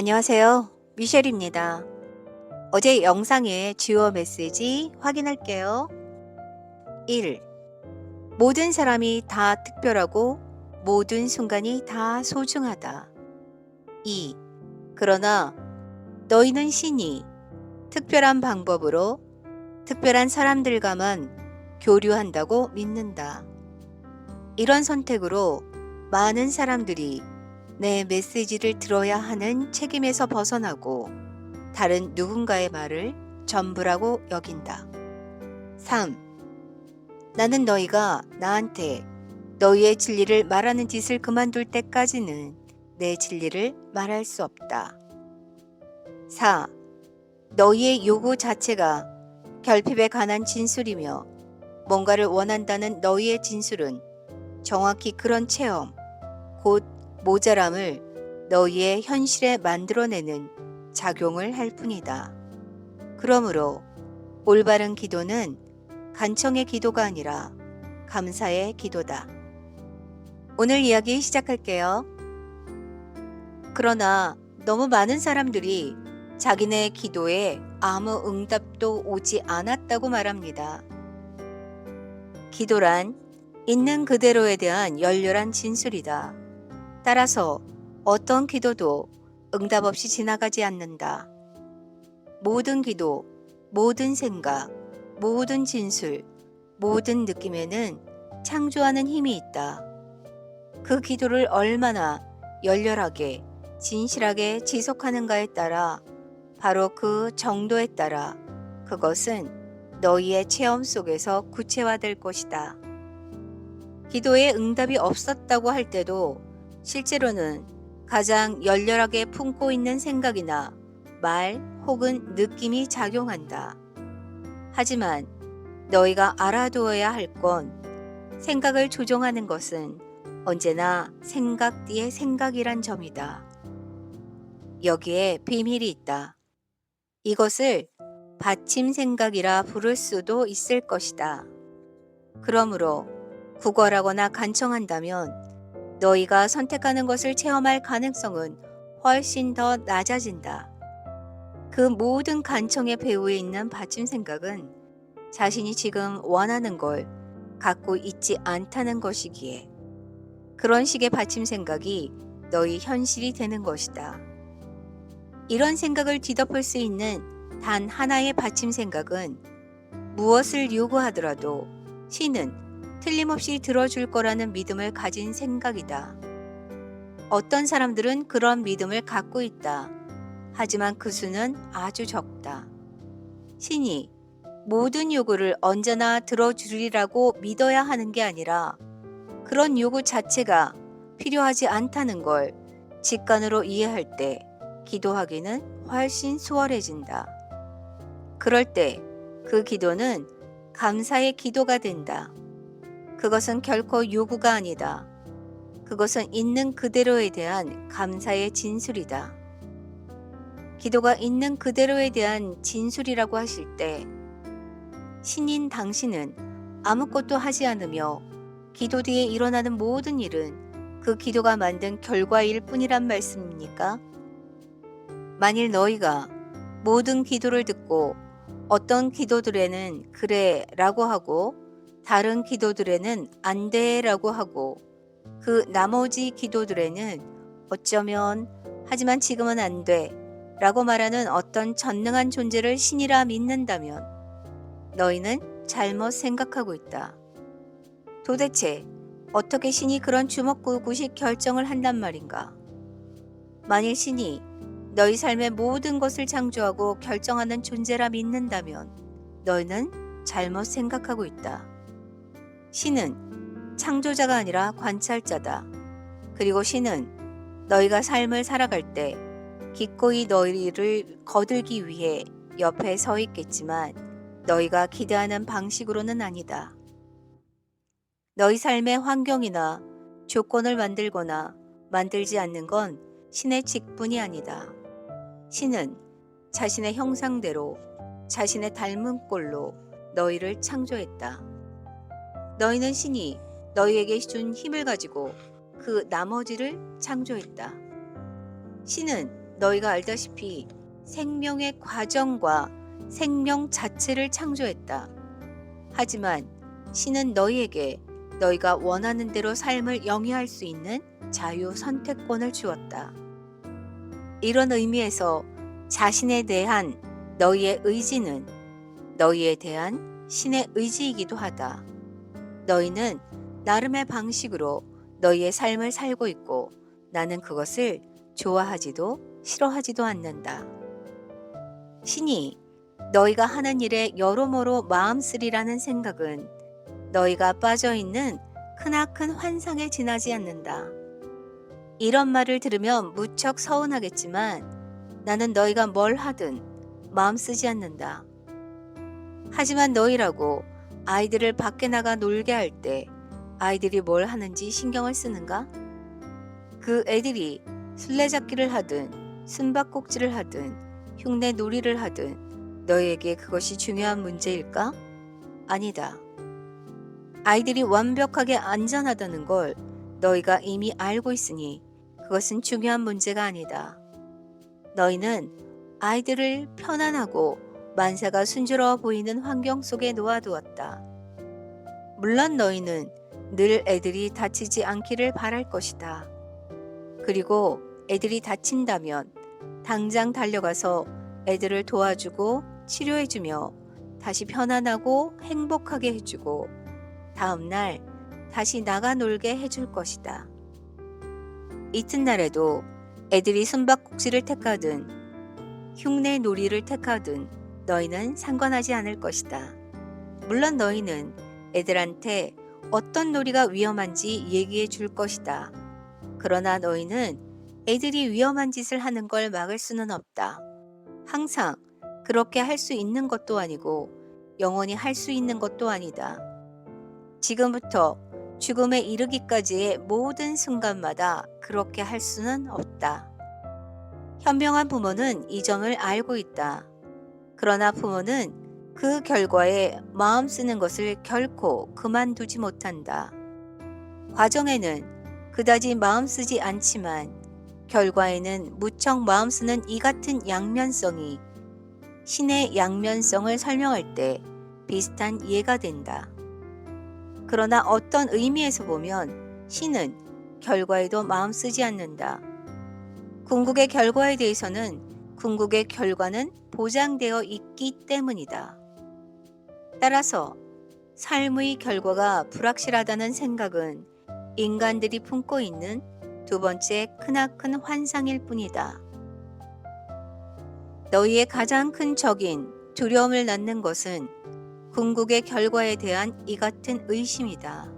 안녕하세요. 미셸입니다. 어제 영상의 주요 메시지 확인할게요. 1. 모든 사람이 다 특별하고 모든 순간이 다 소중하다. 2. 그러나 너희는 신이 특별한 방법으로 특별한 사람들과만 교류한다고 믿는다. 이런 선택으로 많은 사람들이 내 메시지를 들어야 하는 책임에서 벗어나고 다른 누군가의 말을 전부라고 여긴다. 3. 나는 너희가 나한테 너희의 진리를 말하는 짓을 그만둘 때까지는 내 진리를 말할 수 없다. 4. 너희의 요구 자체가 결핍에 관한 진술이며 뭔가를 원한다는 너희의 진술은 정확히 그런 체험, 곧 모자람을 너희의 현실에 만들어내는 작용을 할 뿐이다. 그러므로 올바른 기도는 간청의 기도가 아니라 감사의 기도다. 오늘 이야기 시작할게요. 그러나 너무 많은 사람들이 자기네 기도에 아무 응답도 오지 않았다고 말합니다. 기도란 있는 그대로에 대한 열렬한 진술이다. 따라서 어떤 기도도 응답 없이 지나가지 않는다. 모든 기도, 모든 생각, 모든 진술, 모든 느낌에는 창조하는 힘이 있다. 그 기도를 얼마나 열렬하게, 진실하게 지속하는가에 따라 바로 그 정도에 따라 그것은 너희의 체험 속에서 구체화될 것이다. 기도에 응답이 없었다고 할 때도 실제로는 가장 열렬하게 품고 있는 생각이나 말 혹은 느낌이 작용한다. 하지만 너희가 알아두어야 할 건 생각을 조종하는 것은 언제나 생각 뒤에 생각이란 점이다. 여기에 비밀이 있다. 이것을 받침 생각이라 부를 수도 있을 것이다. 그러므로 구걸하거나 간청한다면 너희가 선택하는 것을 체험할 가능성은 훨씬 더 낮아진다. 그 모든 간청의 배후에 있는 받침 생각은 자신이 지금 원하는 걸 갖고 있지 않다는 것이기에 그런 식의 받침 생각이 너희 현실이 되는 것이다. 이런 생각을 뒤덮을 수 있는 단 하나의 받침 생각은 무엇을 요구하더라도 신은 틀림없이 들어줄 거라는 믿음을 가진 생각이다. 어떤 사람들은 그런 믿음을 갖고 있다. 하지만 그 수는 아주 적다. 신이 모든 요구를 언제나 들어주리라고 믿어야 하는 게 아니라 그런 요구 자체가 필요하지 않다는 걸 직관으로 이해할 때 기도하기는 훨씬 수월해진다. 그럴 때 그 기도는 감사의 기도가 된다. 그것은 결코 요구가 아니다. 그것은 있는 그대로에 대한 감사의 진술이다. 기도가 있는 그대로에 대한 진술이라고 하실 때 신인 당신은 아무것도 하지 않으며 기도 뒤에 일어나는 모든 일은 그 기도가 만든 결과일 뿐이란 말씀입니까? 만일 너희가 모든 기도를 듣고 어떤 기도들에는 그래 라고 하고 다른 기도들에는 안 돼 라고 하고 그 나머지 기도들에는 어쩌면 하지만 지금은 안 돼 라고 말하는 어떤 전능한 존재를 신이라 믿는다면 너희는 잘못 생각하고 있다. 도대체 어떻게 신이 그런 주먹구구식 결정을 한단 말인가? 만일 신이 너희 삶의 모든 것을 창조하고 결정하는 존재라 믿는다면 너희는 잘못 생각하고 있다. 신은 창조자가 아니라 관찰자다. 그리고 신은 너희가 삶을 살아갈 때 기꺼이 너희를 거들기 위해 옆에 서 있겠지만 너희가 기대하는 방식으로는 아니다. 너희 삶의 환경이나 조건을 만들거나 만들지 않는 건 신의 직분이 아니다. 신은 자신의 형상대로 자신의 닮은 꼴로 너희를 창조했다. 너희는 신이 너희에게 준 힘을 가지고 그 나머지를 창조했다. 신은 너희가 알다시피 생명의 과정과 생명 자체를 창조했다. 하지만 신은 너희에게 너희가 원하는 대로 삶을 영위할 수 있는 자유 선택권을 주었다. 이런 의미에서 자신에 대한 너희의 의지는 너희에 대한 신의 의지이기도 하다. 너희는 나름의 방식으로 너희의 삶을 살고 있고 나는 그것을 좋아하지도 싫어하지도 않는다. 신이 너희가 하는 일에 여러모로 마음 쓰리라는 생각은 너희가 빠져 있는 크나큰 환상에 지나지 않는다. 이런 말을 들으면 무척 서운하겠지만 나는 너희가 뭘 하든 마음 쓰지 않는다. 하지만 너희라고 아이들을 밖에 나가 놀게 할 때 아이들이 뭘 하는지 신경을 쓰는가? 그 애들이 술래잡기를 하든 숨바꼭질을 하든 흉내 놀이를 하든 너희에게 그것이 중요한 문제일까? 아니다. 아이들이 완벽하게 안전하다는 걸 너희가 이미 알고 있으니 그것은 중요한 문제가 아니다. 너희는 아이들을 편안하고 만사가 순조로워 보이는 환경 속에 놓아두었다. 물론 너희는 늘 애들이 다치지 않기를 바랄 것이다. 그리고 애들이 다친다면 당장 달려가서 애들을 도와주고 치료해주며 다시 편안하고 행복하게 해주고 다음날 다시 나가 놀게 해줄 것이다. 이튿날에도 애들이 숨바꼭질을 택하든 흉내 놀이를 택하든 너희는 상관하지 않을 것이다. 물론 너희는 애들한테 어떤 놀이가 위험한지 얘기해 줄 것이다. 그러나 너희는 애들이 위험한 짓을 하는 걸 막을 수는 없다. 항상 그렇게 할 수 있는 것도 아니고 영원히 할 수 있는 것도 아니다. 지금부터 죽음에 이르기까지의 모든 순간마다 그렇게 할 수는 없다. 현명한 부모는 이 점을 알고 있다. 그러나 부모는 그 결과에 마음 쓰는 것을 결코 그만두지 못한다. 과정에는 그다지 마음 쓰지 않지만 결과에는 무척 마음 쓰는 이 같은 양면성이 신의 양면성을 설명할 때 비슷한 이해가 된다. 그러나 어떤 의미에서 보면 신은 결과에도 마음 쓰지 않는다. 궁극의 결과에 대해서는 궁극의 결과는 보장되어 있기 때문이다. 따라서 삶의 결과가 불확실하다는 생각은 인간들이 품고 있는 두 번째 크나큰 환상일 뿐이다. 너희의 가장 큰 적인 두려움을 낳는 것은 궁극의 결과에 대한 이 같은 의심이다.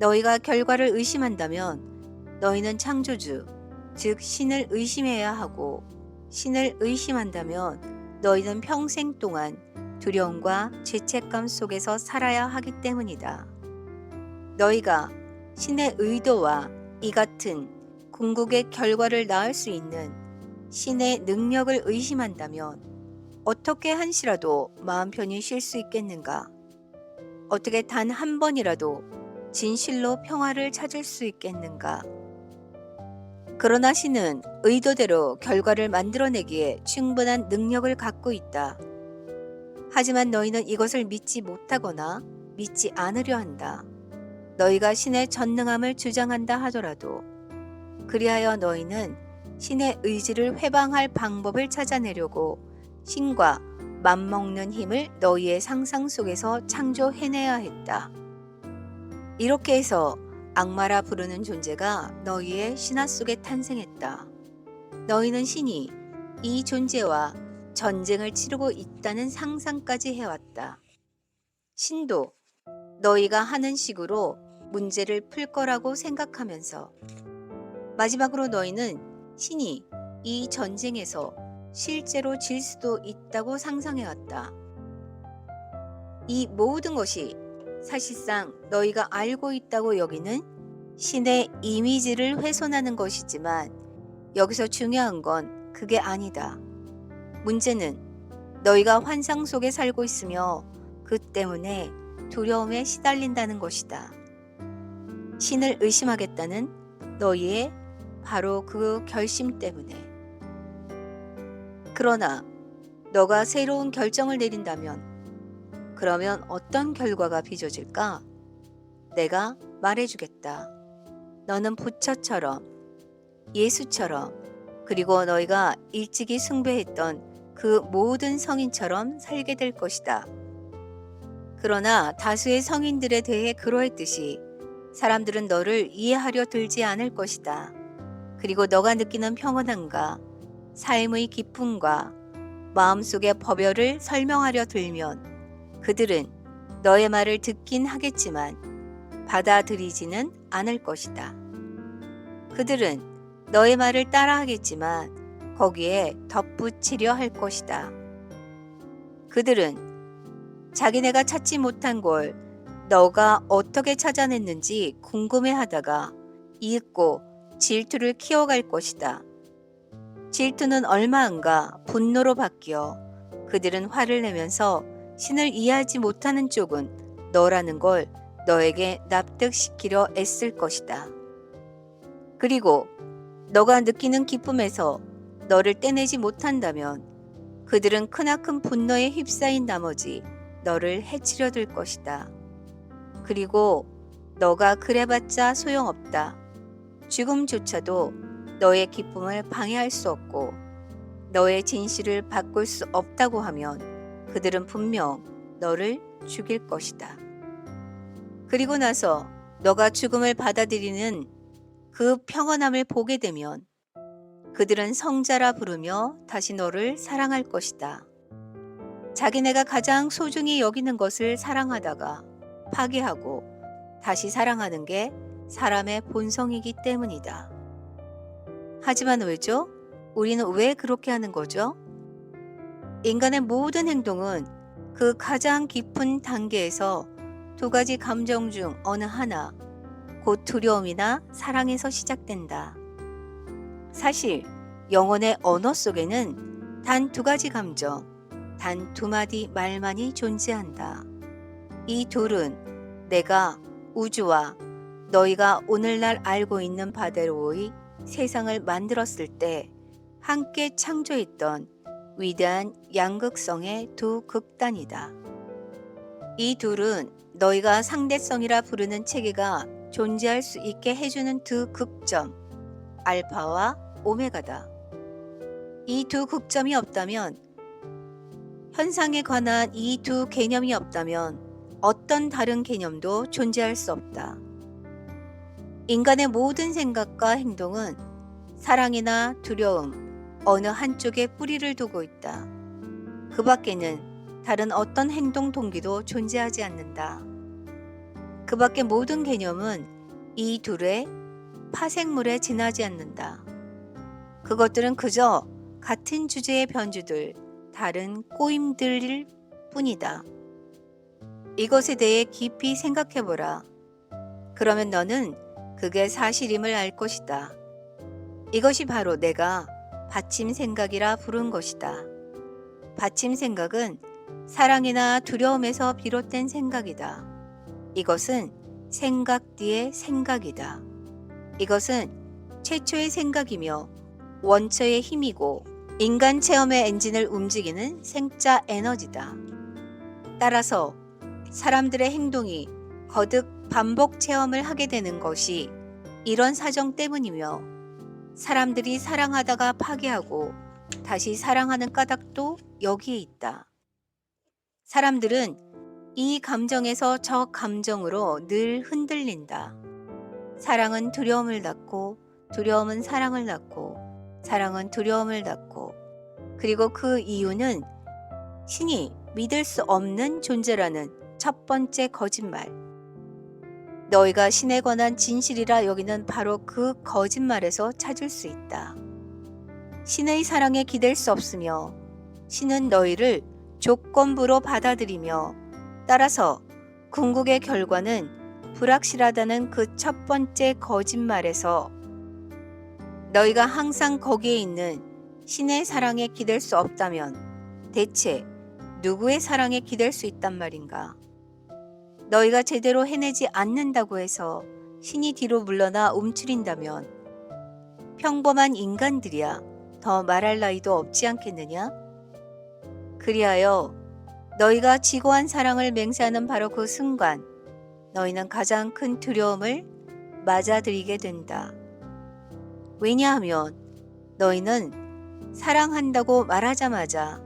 너희가 결과를 의심한다면 너희는 창조주, 즉 신을 의심해야 하고 신을 의심한다면 너희는 평생 동안 두려움과 죄책감 속에서 살아야 하기 때문이다. 너희가 신의 의도와 이 같은 궁극의 결과를 낳을 수 있는 신의 능력을 의심한다면 어떻게 한시라도 마음 편히 쉴 수 있겠는가? 어떻게 단 한 번이라도 진실로 평화를 찾을 수 있겠는가? 그러나 신은 의도대로 결과를 만들어내기에 충분한 능력을 갖고 있다. 하지만 너희는 이것을 믿지 못하거나 믿지 않으려 한다. 너희가 신의 전능함을 주장한다 하더라도 그리하여 너희는 신의 의지를 회방할 방법을 찾아내려고 신과 맞먹는 힘을 너희의 상상 속에서 창조해내야 했다. 이렇게 해서 악마라 부르는 존재가 너희의 신화 속에 탄생했다. 너희는 신이 이 존재와 전쟁을 치르고 있다는 상상까지 해왔다. 신도 너희가 하는 식으로 문제를 풀 거라고 생각하면서 마지막으로 너희는 신이 이 전쟁에서 실제로 질 수도 있다고 상상해왔다. 이 모든 것이 사실상 너희가 알고 있다고 여기는 신의 이미지를 훼손하는 것이지만 여기서 중요한 건 그게 아니다. 문제는 너희가 환상 속에 살고 있으며 그 때문에 두려움에 시달린다는 것이다. 신을 의심하겠다는 너희의 바로 그 결심 때문에 그러나 너가 새로운 결정을 내린다면 그러면 어떤 결과가 빚어질까? 내가 말해주겠다. 너는 부처처럼 예수처럼 그리고 너희가 일찍이 숭배했던 그 모든 성인처럼 살게 될 것이다. 그러나 다수의 성인들에 대해 그러했듯이 사람들은 너를 이해하려 들지 않을 것이다. 그리고 너가 느끼는 평온함과 삶의 기쁨과 마음속의 법열을 설명하려 들면 그들은 너의 말을 듣긴 하겠지만 받아들이지는 않을 것이다. 그들은 너의 말을 따라하겠지만 거기에 덧붙이려 할 것이다. 그들은 자기네가 찾지 못한 걸 너가 어떻게 찾아냈는지 궁금해 하다가 이윽고 질투를 키워갈 것이다. 질투는 얼마 안가 분노로 바뀌어 그들은 화를 내면서 신을 이해하지 못하는 쪽은 너라는 걸 너에게 납득시키려 애쓸 것이다. 그리고 너가 느끼는 기쁨에서 너를 떼내지 못한다면 그들은 크나큰 분노에 휩싸인 나머지 너를 해치려 들 것이다. 그리고 너가 그래봤자 소용없다. 죽음조차도 너의 기쁨을 방해할 수 없고 너의 진실을 바꿀 수 없다고 하면 그들은 분명 너를 죽일 것이다. 그리고 나서 너가 죽음을 받아들이는 그 평온함을 보게 되면 그들은 성자라 부르며 다시 너를 사랑할 것이다. 자기네가 가장 소중히 여기는 것을 사랑하다가 파괴하고 다시 사랑하는 게 사람의 본성이기 때문이다. 하지만 왜죠? 우리는 왜 그렇게 하는 거죠? 인간의 모든 행동은 그 가장 깊은 단계에서 두 가지 감정 중 어느 하나, 곧 두려움이나 사랑에서 시작된다. 사실 영혼의 언어 속에는 단 두 가지 감정, 단 두 마디 말만이 존재한다. 이 둘은 내가 우주와 너희가 오늘날 알고 있는 바대로의 세상을 만들었을 때 함께 창조했던 위대한 양극성의 두 극단이다. 이 둘은 너희가 상대성이라 부르는 체계가 존재할 수 있게 해주는 두 극점, 알파와 오메가다. 이 두 극점이 없다면, 현상에 관한 이 두 개념이 없다면 어떤 다른 개념도 존재할 수 없다. 인간의 모든 생각과 행동은 사랑이나 두려움, 어느 한쪽에 뿌리를 두고 있다. 그 밖에는 다른 어떤 행동 동기도 존재하지 않는다. 그 밖의 모든 개념은 이 둘의 파생물에 지나지 않는다. 그것들은 그저 같은 주제의 변주들, 다른 꼬임들일 뿐이다. 이것에 대해 깊이 생각해보라. 그러면 너는 그게 사실임을 알 것이다. 이것이 바로 내가 받침 생각이라 부른 것이다. 받침 생각은 사랑이나 두려움에서 비롯된 생각이다. 이것은 생각 뒤의 생각이다. 이것은 최초의 생각이며 원처의 힘이고 인간 체험의 엔진을 움직이는 생자 에너지다. 따라서 사람들의 행동이 거듭 반복 체험을 하게 되는 것이 이런 사정 때문이며 사람들이 사랑하다가 파괴하고 다시 사랑하는 까닭도 여기에 있다. 사람들은 이 감정에서 저 감정으로 늘 흔들린다. 사랑은 두려움을 낳고 두려움은 사랑을 낳고 사랑은 두려움을 낳고 그리고 그 이유는 신이 믿을 수 없는 존재라는 첫 번째 거짓말. 너희가 신에 관한 진실이라 여기는 바로 그 거짓말에서 찾을 수 있다. 신의 사랑에 기댈 수 없으며 신은 너희를 조건부로 받아들이며 따라서 궁극의 결과는 불확실하다는 그 첫 번째 거짓말에서 너희가 항상 거기에 있는 신의 사랑에 기댈 수 없다면 대체 누구의 사랑에 기댈 수 있단 말인가? 너희가 제대로 해내지 않는다고 해서 신이 뒤로 물러나 움츠린다면 평범한 인간들이야 더 말할 나이도 없지 않겠느냐? 그리하여 너희가 지고한 사랑을 맹세하는 바로 그 순간 너희는 가장 큰 두려움을 맞아들이게 된다. 왜냐하면 너희는 사랑한다고 말하자마자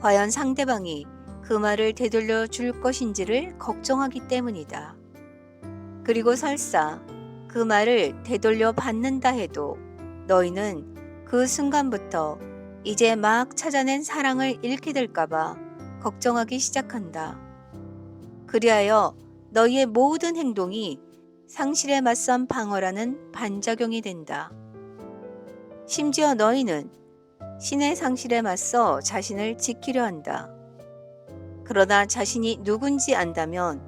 과연 상대방이 그 말을 되돌려 줄 것인지를 걱정하기 때문이다. 그리고 설사 그 말을 되돌려 받는다 해도 너희는 그 순간부터 이제 막 찾아낸 사랑을 잃게 될까봐 걱정하기 시작한다. 그리하여 너희의 모든 행동이 상실에 맞선 방어라는 반작용이 된다. 심지어 너희는 신의 상실에 맞서 자신을 지키려 한다. 그러나 자신이 누군지 안다면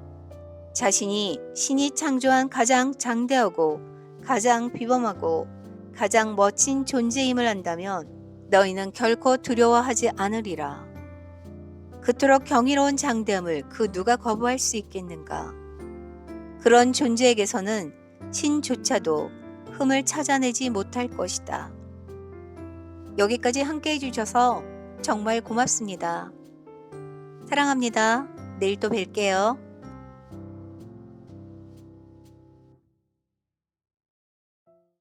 자신이 신이 창조한 가장 장대하고 가장 비범하고 가장 멋진 존재임을 안다면 너희는 결코 두려워하지 않으리라. 그토록 경이로운 장대함을 그 누가 거부할 수 있겠는가? 그런 존재에게서는 신조차도 흠을 찾아내지 못할 것이다. 여기까지 함께 해주셔서 정말 고맙습니다. 사랑합니다. 내일 또 뵐게요.